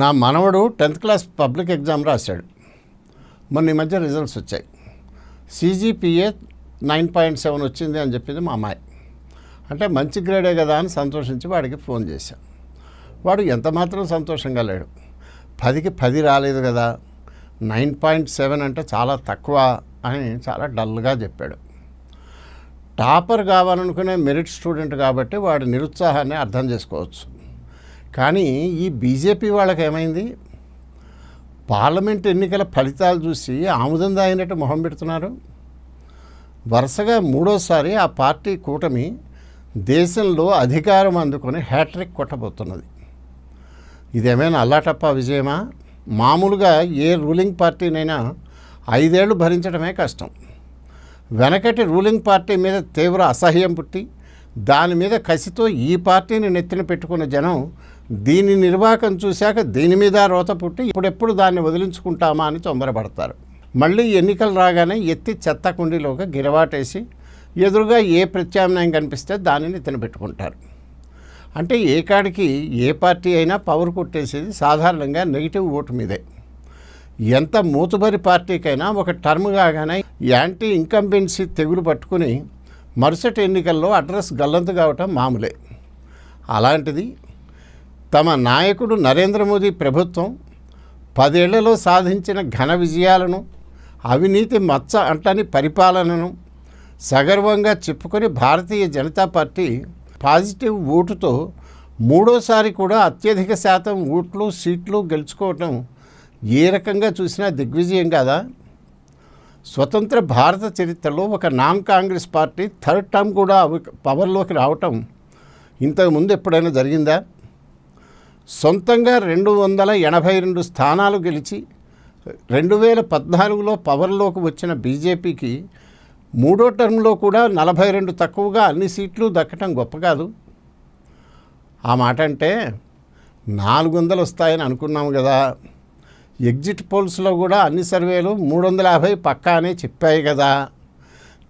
నా మనవడు tenth class public exam రాశాడు. మొన్న ఈ మధ్య రిజల్ట్స్ వచ్చాయి. సీజీపీఏ నైన్ పాయింట్ సెవెన్ వచ్చింది అని చెప్పింది మా అమ్మాయి. అంటే మంచి గ్రేడే కదా అని సంతోషించి వాడికి ఫోన్ చేశాం. వాడు ఎంత మాత్రం సంతోషంగా లేడు. పదికి పది రాలేదు కదా. నైన్ పాయింట్ సెవెన్ అంటే చాలా తక్కువ అని చాలా డల్గా చెప్పాడు. టాపర్ కావాలనుకునే మెరిట్ స్టూడెంట్ కాబట్టి వాడి నిరుత్సాహాన్ని అర్థం చేసుకోవచ్చు. కానీ ఈ బీజేపీ వాళ్ళకి ఏమైంది? పార్లమెంట్ ఎన్నికల ఫలితాలు చూసి ఆముదం దాయినట్టు మొహం పెడుతున్నారు. వరుసగా మూడోసారి ఆ పార్టీ కూటమి దేశంలో అధికారం అందుకొని హ్యాట్రిక్ కొట్టబోతున్నది. ఇదేమైనా అల్లాటప్ప విజయమా? మామూలుగా ఏ రూలింగ్ పార్టీనైనా ఐదేళ్ళు భరించడమే కష్టం. వెనకటి రూలింగ్ పార్టీ మీద తీవ్ర అసహ్యం పుట్టి దాని మీద కసితో ఈ పార్టీని నెత్తిన పెట్టుకున్న జనం దీని నిర్వాహకం చూశాక దీని మీద రోత పుట్టి ఇప్పుడెప్పుడు దాన్ని వదిలించుకుంటామా అని తొందరపడతారు. మళ్ళీ ఎన్నికలు రాగానే ఎత్తి చెత్త కుండీలోకి గిరవాటేసి ఎదురుగా ఏ ప్రత్యామ్నాయం కనిపిస్తే దానిని తినబెట్టుకుంటారు అంటే ఏ కాడికి ఏ పార్టీ అయినా పవర్ కొట్టేసేది సాధారణంగా నెగిటివ్ ఓటు మీదే. ఎంత మూతుబరి పార్టీకైనా ఒక టర్మ్ కాగానే యాంటీ ఇంకంబెన్సీ తెగులు పట్టుకుని మరుసటి ఎన్నికల్లో అడ్రస్ గల్లంతు కావటం మామూలే. అలాంటిది తమ నాయకుడు నరేంద్ర మోదీ ప్రభుత్వం పదేళ్ళలో సాధించిన ఘన విజయాలను అవినీతి మచ్చ అంటని పరిపాలనను సగర్వంగా చెప్పుకొని భారతీయ జనతా పార్టీ పాజిటివ్ ఓటుతో మూడోసారి కూడా అత్యధిక శాతం ఓట్లు సీట్లు గెలుచుకోవటం ఏ రకంగా చూసినా దిగ్విజయం కాదా? స్వతంత్ర భారత చరిత్రలో ఒక non Congress party third term కూడా పవర్లోకి రావటం ఇంతకుముందు ఎప్పుడైనా జరిగిందా? సొంతంగా రెండు వందల ఎనభై రెండు స్థానాలు గెలిచి రెండు వేల పద్నాలుగులో పవర్లోకి వచ్చిన బీజేపీకి మూడో టర్మ్లో కూడా నలభై రెండు తక్కువగా అన్ని సీట్లు దక్కటం గొప్ప కాదు. ఆ మాట అంటే నాలుగు వందలు వస్తాయని అనుకున్నాము కదా. ఎగ్జిట్ పోల్స్లో కూడా అన్ని సర్వేలు మూడు వందల యాభై పక్కా అనే చెప్పాయి కదా.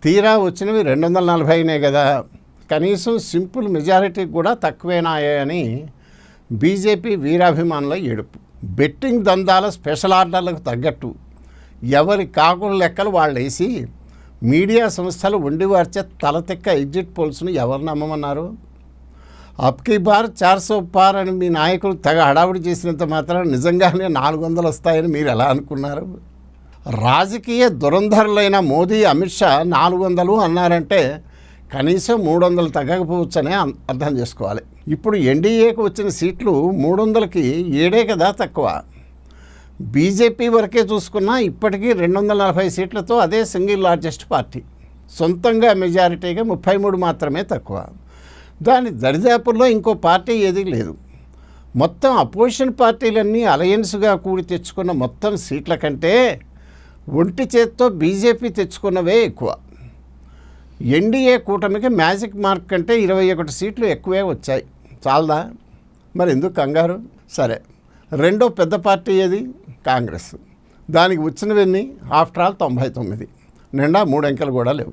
తీరా వచ్చినవి రెండు వందల నలభైనే కదా. కనీసం సింపుల్ మెజారిటీ కూడా తక్కువేనాయని బీజేపీ వీరాభిమానుల ఏడుపు. బెట్టింగ్ దందాల స్పెషల్ ఆర్డర్లకు తగ్గట్టు ఎవరి కాకుల లెక్కలు వాళ్ళు వేసి మీడియా సంస్థలు ఉండివార్చే తలతెక్క ఎగ్జిట్ పోల్స్ను ఎవరు నమ్మమన్నారు? అప్కి బార్ చార్సో పార్ అని మీ నాయకులు తెగ హడావుడి చేసినంత మాత్రం నిజంగానే నాలుగు వందలు వస్తాయని మీరు ఎలా అనుకున్నారు? రాజకీయ దురంధరులైన మోదీ అమిత్ షా నాలుగు వందలు అన్నారంటే కనీసం మూడు వందలు తగ్గకపోవచ్చనే అన్- అర్థం చేసుకోవాలి. ఇప్పుడు ఎన్డీఏకు వచ్చిన సీట్లు మూడు వందలకి ఏడే కదా తక్కువ. బీజేపీ వరకే చూసుకున్నా ఇప్పటికీ రెండు వందల నలభై సీట్లతో అదే సింగిల్ లార్జెస్ట్ పార్టీ. సొంతంగా మెజారిటీగా ముప్పై మూడు మాత్రమే తక్కువ. దాని దరిదాపుల్లో ఇంకో పార్టీ ఏదీ లేదు. మొత్తం అపోజిషన్ పార్టీలన్నీ అలయన్స్గా కూడి తెచ్చుకున్న మొత్తం సీట్ల కంటే ఒంటి చేత్తో బీజేపీ తెచ్చుకున్నవే ఎక్కువ. ఎన్డీఏ కూటమికి మ్యాజిక్ మార్క్ కంటే ఇరవై ఒకటి సీట్లు ఎక్కువే వచ్చాయి. చాలదా? మరి ఎందుకు కంగారు? సరే. రెండో పెద్ద పార్టీ ఏది? కాంగ్రెస్. దానికి వచ్చినవన్నీ? ఆఫ్టర్ ఆల్ తొంభై తొమ్మిది. నిండా మూడంకెలు కూడా లేవు.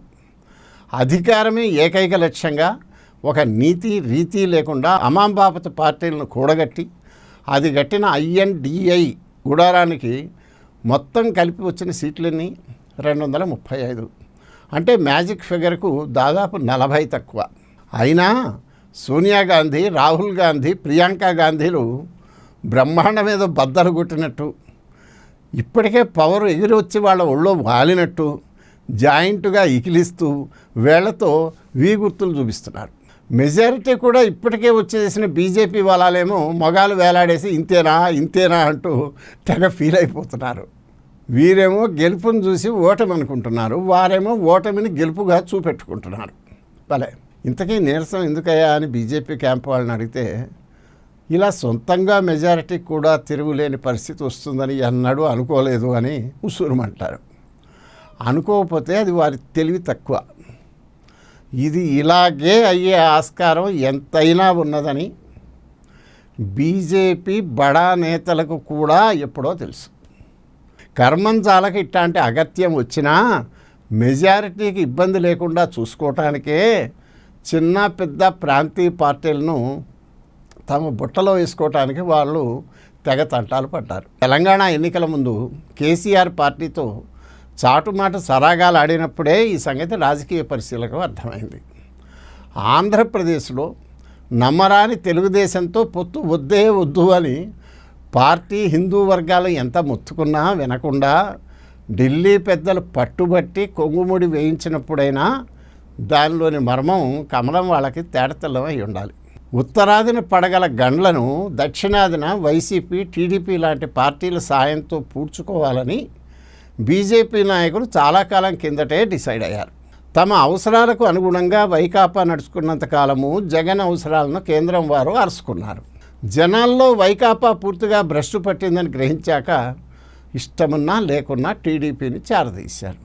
అధికారమే ఏకైక లక్ష్యంగా ఒక నీతి రీతి లేకుండా అమాంబాపతి పార్టీలను కూడగట్టి అది కట్టిన ఐఎన్డిఐ గుడారానికి మొత్తం కలిపి వచ్చిన సీట్లన్నీ? రెండు వందల ముప్పై ఐదు. అంటే మ్యాజిక్ ఫిగర్కు దాదాపు నలభై తక్కువ. అయినా సోనియా గాంధీ రాహుల్ గాంధీ ప్రియాంక గాంధీలు బ్రహ్మాండ మీద బద్దలు కొట్టినట్టు. ఇప్పటికే పవర్ ఎగిరి వచ్చి వాళ్ళ ఒళ్ళో వాలినట్టు జాయింట్గా ఇకిలిస్తూ వేళ్ళతో వీ గుర్తులు చూపిస్తున్నారు. మెజారిటీ కూడా ఇప్పటికే వచ్చేసిన బీజేపీ వాళ్ళేమో మొగాలు వేలాడేసి ఇంతేనా ఇంతేనా అంటూ తెగ ఫీల్ అయిపోతున్నారు. వీరేమో గెలుపుని చూసి ఓటమి అనుకుంటున్నారు వారేమో ఓటమిని గెలుపుగా చూపెట్టుకుంటున్నారు. భలే. ఇంతకీ నీరసం ఎందుకయ్యా అని బీజేపీ క్యాంప్ వాళ్ళని అడిగితే ఇలా సొంతంగా మెజారిటీ కూడా తిరుగులేని పరిస్థితి వస్తుందని ఎన్నడూ అనుకోలేదు అని ఉసూరుమంటారు. అనుకోకపోతే అది వారి తెలివి తక్కువ. ఇది ఇలాగే అయ్యే ఆస్కారం ఎంతైనా ఉన్నదని బీజేపీ బడా నేతలకు కూడా ఎప్పుడో తెలుసు. కర్మం చాలక ఇట్లాంటి అగత్యం వచ్చినా మెజారిటీకి ఇబ్బంది లేకుండా చూసుకోవటానికే చిన్న పెద్ద ప్రాంతీయ పార్టీలను తమ బుట్టలో వేసుకోవటానికి వాళ్ళు తెగ తంటాలు పడ్డారు. తెలంగాణ ఎన్నికల ముందు కేసీఆర్ పార్టీతో చాటుమాట సరాగాలు ఆడినప్పుడే ఈ సంగతి రాజకీయ పరిశీలకు అర్థమైంది. ఆంధ్రప్రదేశ్లో నమ్మరాని తెలుగుదేశంతో పొత్తు వద్దే వద్దు అని పార్టీ హిందూ వర్గాలు ఎంత మొత్తుకున్నా వినకుండా ఢిల్లీ పెద్దలు పట్టుబట్టి కొంగుముడి వేయించినప్పుడైనా దానిలోని మర్మం కమలం వాళ్ళకి తేడతెల్లం అయి ఉండాలి. ఉత్తరాదిన పడగల గండ్లను దక్షిణాదిన వైసీపీ టీడీపీ లాంటి పార్టీల సాయంతో పూడ్చుకోవాలని బీజేపీ నాయకులు చాలా కాలం కిందటే డిసైడ్ అయ్యారు. తమ అవసరాలకు అనుగుణంగా వైకాపా నడుచుకున్నంత కాలము జగన్ అవసరాలను కేంద్రం వారు అరుచుకున్నారు జనాల్లో వైకాపా పూర్తిగా భ్రష్టు పట్టిందని గ్రహించాక ఇష్టమున్నా లేకున్నా టీడీపీని చేరదీశారు.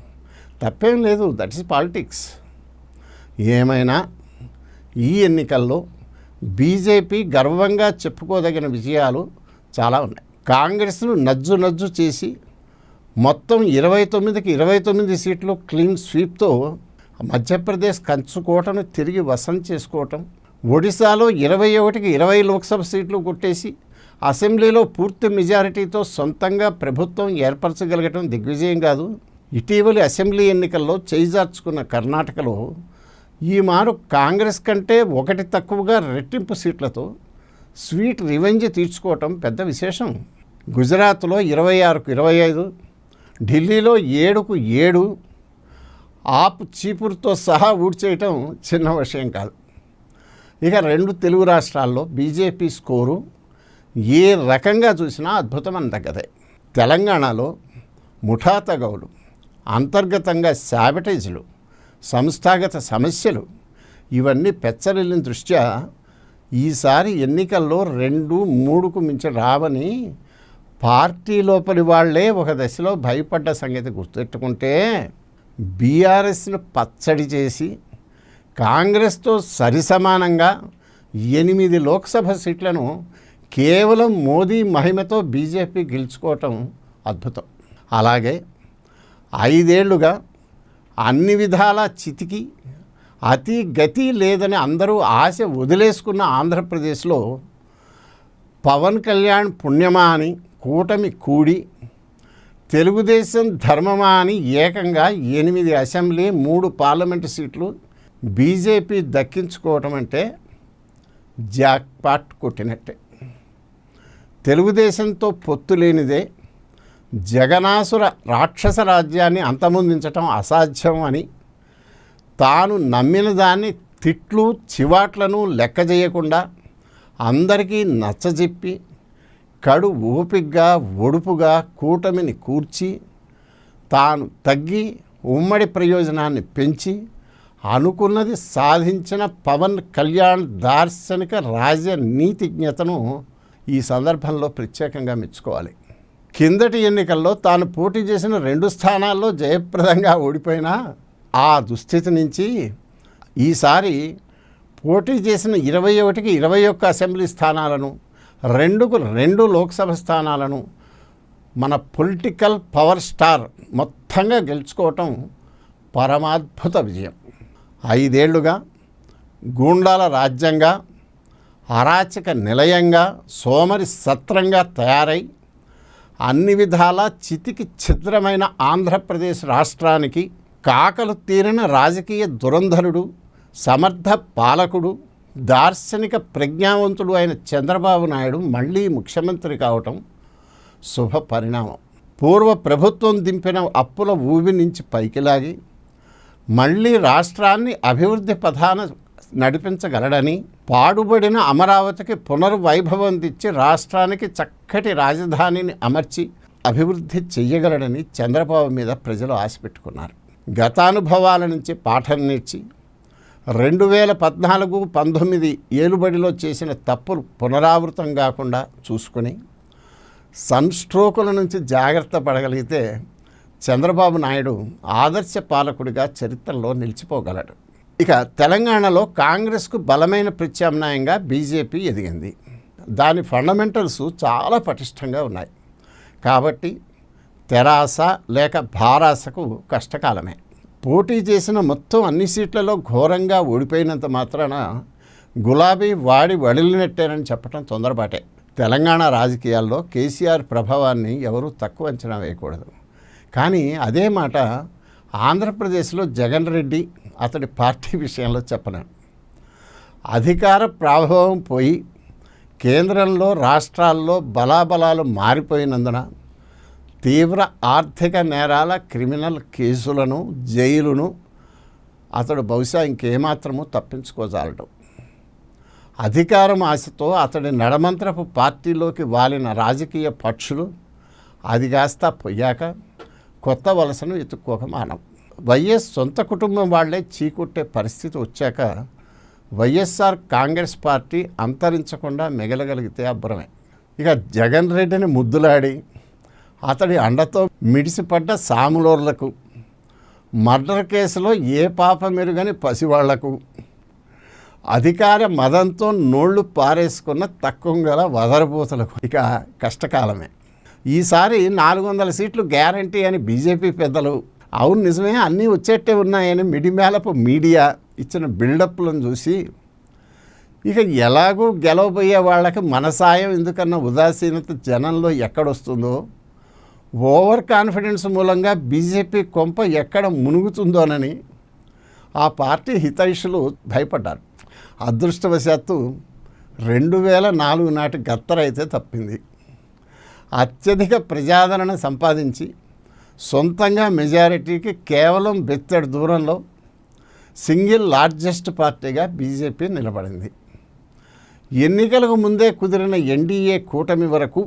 తప్పేం లేదు దట్ ఈస్ పాలిటిక్స్. ఏమైనా ఈ ఎన్నికల్లో బీజేపీ గర్వంగా చెప్పుకోదగిన విజయాలు చాలా ఉన్నాయి. కాంగ్రెస్ను నజ్జు నజ్జు చేసి మొత్తం ఇరవై తొమ్మిదికి ఇరవై తొమ్మిది సీట్లు క్లీన్ స్వీప్తో మధ్యప్రదేశ్ కంచుకోటను తిరిగి వసం చేసుకోవటం ఒడిశాలో ఇరవై ఒకటికి ఇరవై లోక్సభ సీట్లు కొట్టేసి అసెంబ్లీలో పూర్తి మెజారిటీతో సొంతంగా ప్రభుత్వం ఏర్పరచగలగటం దిగ్విజయం కాదు. ఇటీవలి అసెంబ్లీ ఎన్నికల్లో చేయిజార్చుకున్న కర్ణాటకలో ఈ మారు కాంగ్రెస్ కంటే ఒకటి తక్కువగా రెట్టింపు సీట్లతో స్వీట్ రివెంజ్ తీర్చుకోవటం పెద్ద విశేషం. గుజరాత్లో ఇరవై ఆరుకు ఇరవై ఐదు ఢిల్లీలో ఏడుకు ఏడు ఆప్ చీపురుతో సహా ఊడ్చేయటం చిన్న విషయం కాదు. ఇక రెండు తెలుగు రాష్ట్రాల్లో బీజేపీ స్కోరు ఏ రకంగా చూసినా అద్భుతమైన తగ్గదే. తెలంగాణలో ముఠా తగవులు అంతర్గతంగా శాబటేజ్లు సంస్థాగత సమస్యలు ఇవన్నీ పెచ్చరిల్లిన దృష్ట్యా ఈసారి ఎన్నికల్లో రెండు మూడుకు మించి రావని పార్టీ లోపలి వాళ్ళే ఒక దశలో భయపడ్డ సంగతి గుర్తెట్టుకుంటే బీఆర్ఎస్ను పచ్చడి చేసి కాంగ్రెస్తో సరిసమానంగా ఎనిమిది లోక్సభ సీట్లను కేవలం మోదీ మహిమతో బీజేపీ గెలుచుకోవటం అద్భుతం. అలాగే ఐదేళ్ళుగా అన్ని విధాలా చితికి అతి గతి లేదని అందరూ ఆశ వదిలేసుకున్న ఆంధ్రప్రదేశ్లో పవన్ కళ్యాణ్ పుణ్యమా అని కూటమి కూడి తెలుగుదేశం ధర్మమా అని ఏకంగా ఎనిమిది అసెంబ్లీ మూడు పార్లమెంటు సీట్లు బీజేపీ దక్కించుకోవటం అంటే జాక్పాట్ కొట్టినట్టే. తెలుగుదేశంతో పొత్తు లేనిదే జగనాసుర రాక్షస రాజ్యాన్ని అంతమొందించటం అసాధ్యం అని తాను నమ్మిన దాన్ని తిట్లు చివాట్లను లెక్క చేయకుండా అందరికీ నచ్చజెప్పి కడు ఓపిగ్గా ఒడుపుగా కూటమిని కూర్చి తాను తగ్గి ఉమ్మడి ప్రయోజనాన్ని పెంచి అనుకున్నది సాధించిన పవన్ కళ్యాణ్ దార్శనిక రాజనీతిజ్ఞతను ఈ సందర్భంలో ప్రత్యేకంగా మెచ్చుకోవాలి. కిందటి ఎన్నికల్లో తాను పోటీ చేసిన రెండు స్థానాల్లో జయప్రదంగా ఓడిపోయినా ఆ దుస్థితి నుంచి ఈసారి పోటీ చేసిన ఇరవై ఒకటికి ఇరవై ఒక్క అసెంబ్లీ స్థానాలను రెండుకు రెండు లోక్సభ స్థానాలను మన పొలిటికల్ పవర్ స్టార్ మొత్తంగా గెలుచుకోవటం పరమాద్భుత విజయం. ఐదేళ్ళుగా గూండాల రాజ్యంగా అరాచక నిలయంగా సోమరి సత్రంగా తయారై అన్ని విధాల చితికి ఛిద్రమైన ఆంధ్రప్రదేశ్ రాష్ట్రానికి కాకలు తీరిన రాజకీయ దురంధరుడు సమర్థ పాలకుడు దార్శనిక ప్రజ్ఞావంతుడు అయిన చంద్రబాబు నాయుడు మళ్ళీ ముఖ్యమంత్రి కావటం శుభ పరిణామం పూర్వ ప్రభుత్వం దింపిన అప్పుల ఊబి నుంచి పైకి లాగి మళ్ళీ రాష్ట్రాన్ని అభివృద్ధి ప్రధాన నడిపించగలడని పాడుబడిన అమరావతికి పునర్వైభవం తెచ్చి రాష్ట్రానికి చక్కటి రాజధానిని అమర్చి అభివృద్ధి చెయ్యగలడని చంద్రబాబు మీద ప్రజలు ఆశ పెట్టుకున్నారు. గతానుభవాల నుంచి పాఠం నేర్చి రెండు వేల పద్నాలుగు పంతొమ్మిది ఏలుబడిలో చేసిన తప్పులు పునరావృతం కాకుండా చూసుకొని సన్స్ట్రోకుల నుంచి జాగ్రత్త పడగలిగితే చంద్రబాబు నాయుడు ఆదర్శ పాలకుడిగా చరిత్రలో నిలిచిపోగలడు. ఇక తెలంగాణలో కాంగ్రెస్కు బలమైన ప్రత్యామ్నాయంగా బీజేపీ ఎదిగింది. దాని ఫండమెంటల్స్ చాలా పటిష్టంగా ఉన్నాయి. కాబట్టి తెరాస లేక భారాసకు కష్టకాలమే. పోటీ చేసిన మొత్తం అన్ని సీట్లలో ఘోరంగా ఓడిపోయినంత మాత్రాన గులాబీ వాడి వడిలినట్టేనని చెప్పడం తొందరపాటే. తెలంగాణ రాజకీయాల్లో కేసీఆర్ ప్రభావాన్ని ఎవరూ తక్కువ అంచనా వేయకూడదు. కానీ అదే మాట ఆంధ్రప్రదేశ్లో జగన్ రెడ్డి అతడి పార్టీ విషయంలో చెప్పలేను అధికార ప్రభావం పోయి కేంద్రంలో రాష్ట్రాల్లో బలాబలాలు మారిపోయినందున తీవ్ర ఆర్థిక నేరాల క్రిమినల్ కేసులను జైలును అతడు బహుశా ఇంకేమాత్రము తప్పించుకోజాలడం. అధికారం ఆశతో అతడి నడమంత్రపు పార్టీలోకి వాలిన రాజకీయ పక్షులు అది కాస్త పోయాక కొత్త వలసను వెతుక్కోక మానం. వైఎస్ సొంత కుటుంబం వాళ్ళే చీకొట్టే పరిస్థితి వచ్చాక వైఎస్ఆర్ కాంగ్రెస్ పార్టీ అంతరించకుండా మిగలగలిగితే అబ్బరమే. ఇక జగన్ రెడ్డిని ముద్దులాడి అతడి అండతో మిడిసిపడ్డ సాములోర్లకు మర్డర్ కేసులో ఏ పాప మెరుగని పసివాళ్ళకు అధికార మదంతో నోళ్ళు పారేసుకున్న తక్కువ గల వదరబూతలకు ఇక కష్టకాలమే. ఈసారి నాలుగు వందల సీట్లు గ్యారంటీ అని బీజేపీ పెద్దలు. అవును నిజమే అన్నీ వచ్చేట్టే ఉన్నాయని మిడిమేలపు మీడియా ఇచ్చిన బిల్డప్లను చూసి ఇక ఎలాగూ గెలవబోయే వాళ్ళకి మన సాయం ఎందుకన్నా ఉదాసీనత జనంలో ఎక్కడొస్తుందో ఓవర్ కాన్ఫిడెన్స్ మూలంగా బీజేపీ కొంప ఎక్కడ మునుగుతుందోనని ఆ పార్టీ హితైషులు భయపడ్డారు. అదృష్టవశాత్తు రెండు వేల నాలుగు నాటి గత్తరైతే తప్పింది. అత్యధిక ప్రజాదరణ సంపాదించి సొంతంగా మెజారిటీకి కేవలం బెత్తడి దూరంలో సింగిల్ లార్జెస్ట్ పార్టీగా బీజేపీ నిలబడింది. ఎన్నికలకు ముందే కుదిరిన ఎన్డీఏ కూటమి వరకు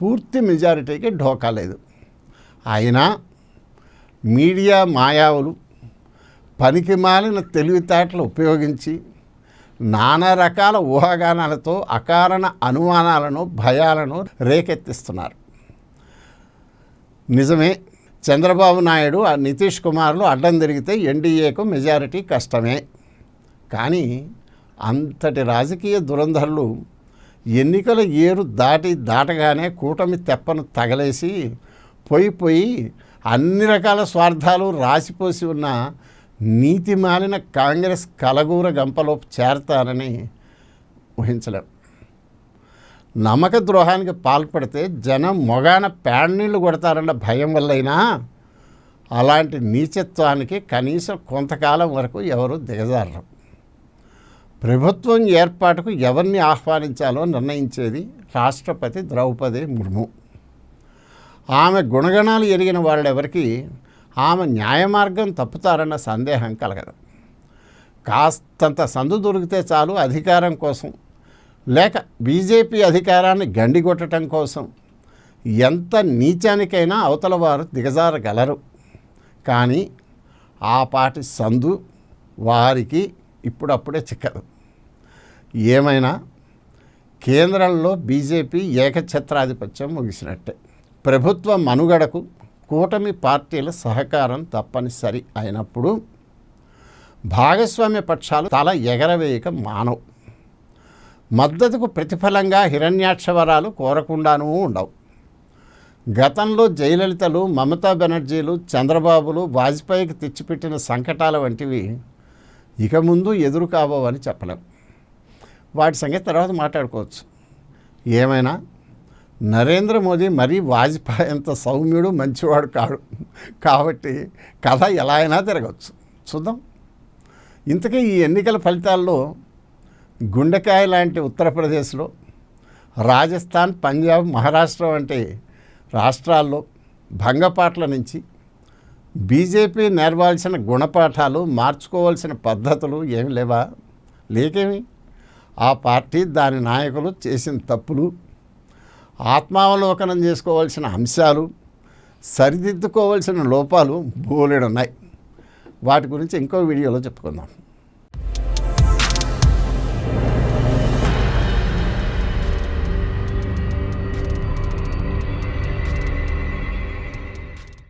పూర్తి మెజారిటీకి ఢోకా లేదు. అయినా మీడియా మాయావులు పనికి మాలిన తెలివితేటలు ఉపయోగించి నానా రకాల ఊహాగానాలతో అకారణ అనుమానాలను భయాలను రేకెత్తిస్తున్నారు. నిజమే చంద్రబాబు నాయుడు ఆ నితీష్ కుమార్లు అడ్డం తిరిగితే ఎన్డీఏకు మెజారిటీ కష్టమే. కానీ అంతటి రాజకీయ దురంధరులు ఎన్నికల ఏరు దాటి దాటగానే కూటమి తెప్పను తగలేసి పోయి పోయి అన్ని రకాల స్వార్థాలు రాసిపోసి ఉన్న నీతి మాలిన కాంగ్రెస్ కలగూర గంపలోపు చేరతారని ఊహించలేం. నమ్మక ద్రోహానికి పాల్పడితే జనం మొగాన పేడనీళ్ళు కొడతారన్న భయం వల్లైనా అలాంటి నీచత్వానికి కనీసం కొంతకాలం వరకు ఎవరు దిగజారరు. ప్రభుత్వం ఏర్పాటుకు ఎవరిని ఆహ్వానించాలో నిర్ణయించేది రాష్ట్రపతి ద్రౌపది ముర్ము. ఆమె గుణగణాలు ఎరిగిన వాళ్ళెవరికి ఆమె న్యాయమార్గం తప్పుతారన్న సందేహం కలగదు. కాస్తంత సందు దొరికితే చాలు అధికారం కోసం లేక బీజేపీ అధికారాన్ని గండిగొట్టడం కోసం ఎంత నీచానికైనా అవతల వారు దిగజారగలరు. కానీ ఆ పాటి సందు వారికి ఇప్పుడప్పుడే చిక్కదు. ఏమైనా కేంద్రంలో బీజేపీ ఏకఛత్రాధిపత్యం ముగిసినట్టే. ప్రభుత్వ మనుగడకు కూటమి పార్టీల సహకారం తప్పనిసరి అయినప్పుడు భాగస్వామ్య పక్షాలు తల ఎగరవేయక మానవు. మద్దతుకు ప్రతిఫలంగా హిరణ్యాక్షవరాలు కోరకుండానూ ఉండవు. గతంలో జయలలితలు మమతా బెనర్జీలు చంద్రబాబులు వాజ్పేయికి తెచ్చిపెట్టిన సంకటాల వంటివి ఇక ముందు ఎదురు కాబోవని చెప్పలేం. వాటి సంగతి తర్వాత మాట్లాడుకోవచ్చు. ఏమైనా? నరేంద్ర మోదీ మరీ వాజ్పేయి అంత సౌమ్యుడు మంచివాడు కాడు. కాబట్టి కథ ఎలా అయినా తిరగచ్చు. చూద్దాం. ఇంతకీ ఈ ఎన్నికల ఫలితాల్లో గుండెకాయ లాంటి ఉత్తరప్రదేశ్లో రాజస్థాన్ పంజాబ్ మహారాష్ట్ర వంటి రాష్ట్రాల్లో భంగపాట్ల నుంచి బీజేపీ నేర్వాల్సిన గుణపాఠాలు మార్చుకోవాల్సిన పద్ధతులు ఏమి లేవా? లేకేమి? ఆ పార్టీ దాని నాయకులు చేసిన తప్పులు ఆత్మావలోకనం చేసుకోవాల్సిన అంశాలు సరిదిద్దుకోవాల్సిన లోపాలు బోలెడున్నాయి. వాటి గురించి ఇంకో వీడియోలో చెప్పుకుందాం.